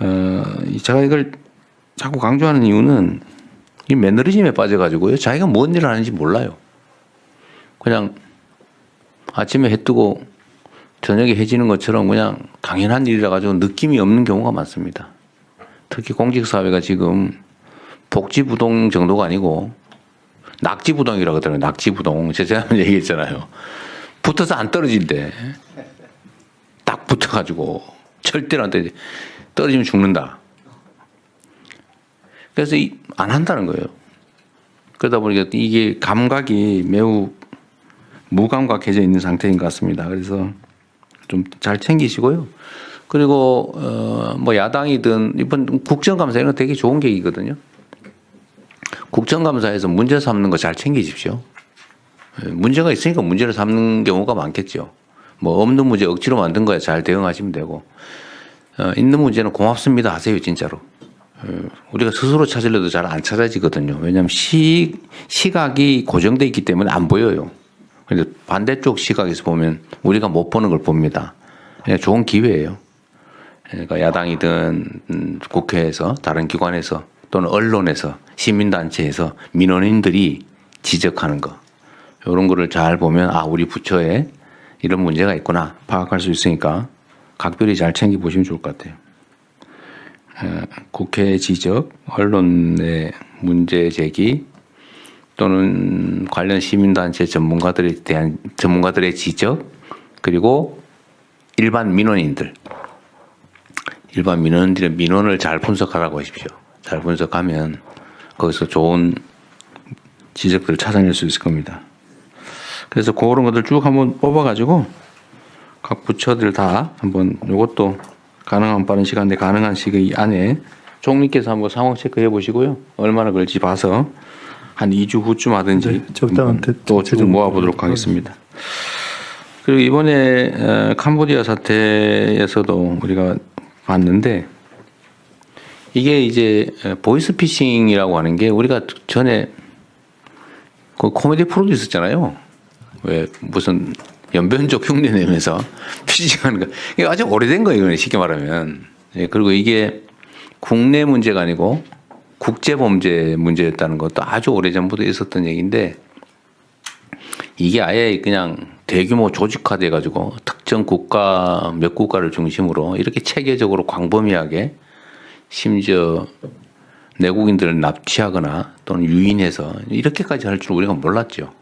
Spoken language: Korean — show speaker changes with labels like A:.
A: 어, 제가 이걸 자꾸 강조하는 이유는 이 매너리즘에 빠져가지고요. 자기가 뭔 일을 하는지 몰라요. 그냥 아침에 해 뜨고 저녁에 해지는 것처럼 그냥 당연한 일이라 가지고 느낌이 없는 경우가 많습니다. 특히 공직사회가 지금 복지부동 정도가 아니고 낙지부동이라고 하더라고요. 낙지부동. 제가 지난번에 얘기했잖아요. 붙어서 안 떨어진대. 딱 붙어가지고 절대로 안 떨어지. 떨어지면 죽는다. 그래서 이- 안 한다는 거예요. 그러다 보니까 이게 감각이 매우 무감각해져 있는 상태인 것 같습니다. 그래서 좀 잘 챙기시고요. 그리고 어 뭐 야당이든 이번 국정감사 이런 거 되게 좋은 계기거든요. 국정감사에서 문제 삼는 거 잘 챙기십시오. 예, 문제가 있으니까 문제를 삼는 경우가 많겠죠. 뭐 없는 문제 억지로 만든 거에 잘 대응하시면 되고 어, 있는 문제는 고맙습니다 하세요 진짜로. 어, 우리가 스스로 찾으려도 잘 안 찾아지거든요. 왜냐하면 시 시각이 고정돼 있기 때문에 안 보여요. 근데 반대쪽 시각에서 보면 우리가 못 보는 걸 봅니다. 좋은 기회예요. 그러니까 야당이든 음, 국회에서 다른 기관에서 또는 언론에서 시민단체에서 민원인들이 지적하는 거 이런 거를 잘 보면 아 우리 부처에 이런 문제가 있구나 파악할 수 있으니까 각별히 잘 챙겨 보시면 좋을 것 같아요. 에, 국회 지적, 언론의 문제 제기 또는 관련 시민단체 전문가들에 대한 전문가들의 지적 그리고 일반 민원인들 일반 민원인들의 민원을 잘 분석하라고 하십시오. 잘 분석하면 거기서 좋은 지적들을 찾아낼 수 있을 겁니다. 그래서 그런 것들 쭉 한번 뽑아가지고 각 부처들 다 한번 이것도 가능한 빠른 시간 내 가능한 시기 안에 총리께서 한번 상황 체크해 보시고요. 얼마나 걸릴지 봐서 한 2주 후쯤 하든지
B: 네, 최종
A: 모아보도록 하겠습니다. 그리고 이번에 어, 캄보디아 사태에서도 우리가 봤는데 이게 이제 어, 보이스피싱이라고 하는 게 우리가 전에 그 코미디 프로도 있었잖아요. 왜 무슨 연변족 흉내 내면서 피싱하는 거 이게 아주 오래된 거예요. 쉽게 말하면 예, 그리고 이게 국내 문제가 아니고 국제 범죄 문제였다는 것도 아주 오래 전부터 있었던 얘기인데 이게 아예 그냥 대규모 조직화돼 가지고 특정 국가 몇 국가를 중심으로 이렇게 체계적으로 광범위하게 심지어 내국인들을 납치하거나 또는 유인해서 이렇게까지 할 줄 우리가 몰랐죠.